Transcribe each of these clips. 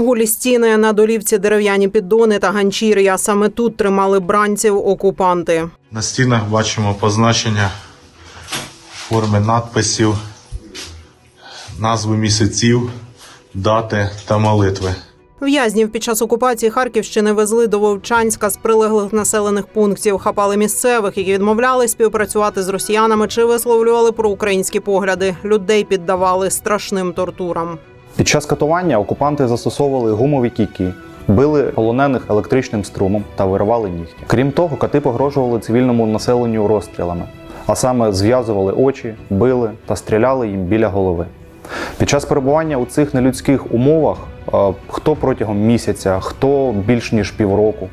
Голі стіни на долівці дерев'яні піддони та ганчір'я. Саме тут тримали бранців окупанти. На стінах бачимо позначення форми надписів, назви місяців, дати та молитви. В'язнів під час окупації Харківщини везли до Вовчанська з прилеглих населених пунктів, хапали місцевих, які відмовляли співпрацювати з росіянами чи висловлювали проукраїнські погляди. Людей піддавали страшним тортурам. Під час катування окупанти застосовували гумові кійки, били полонених електричним струмом та виривали нігті. Крім того, кати погрожували цивільному населенню розстрілами, а саме зв'язували очі, били та стріляли їм біля голови. Під час перебування у цих нелюдських умовах, е, хто протягом місяця, хто більш ніж півроку,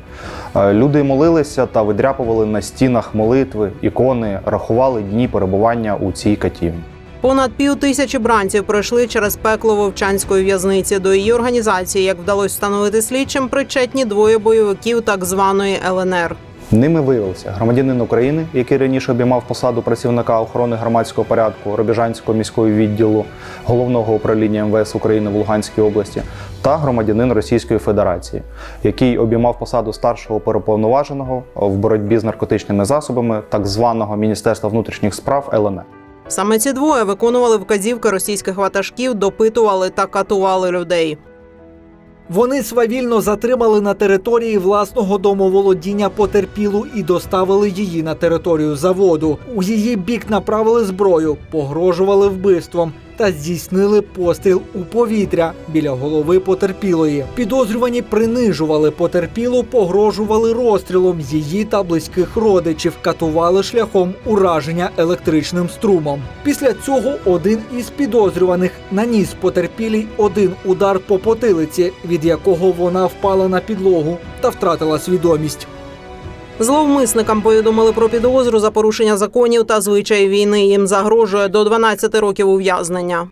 е, люди молилися та видряпували на стінах молитви, ікони, рахували дні перебування у цій катівні. Понад пів тисячі бранців пройшли через пекло Вовчанської в'язниці. До її організації, як вдалося встановити слідчим, причетні двоє бойовиків так званої ЛНР. Ними виявився громадянин України, який раніше обіймав посаду працівника охорони громадського порядку Робіжанського міського відділу головного управління МВС України в Луганській області, та громадянин Російської Федерації, який обіймав посаду старшого переповноваженого в боротьбі з наркотичними засобами так званого Міністерства внутрішніх справ ЛНР. Саме ці двоє виконували вказівки російських ватажків, допитували та катували людей. Вони свавільно затримали на території власного домоволодіння потерпілу і доставили її на територію заводу. У її бік направили зброю, погрожували вбивством та здійснили постріл у повітря біля голови потерпілої. Підозрювані принижували потерпілу, погрожували розстрілом її та близьких родичів, катували шляхом ураження електричним струмом. Після цього один із підозрюваних наніс потерпілій один удар по потилиці, від якого вона впала на підлогу та втратила свідомість. Зловмисникам повідомили про підозру за порушення законів та звичаїв війни. Їм загрожує до 12 років ув'язнення.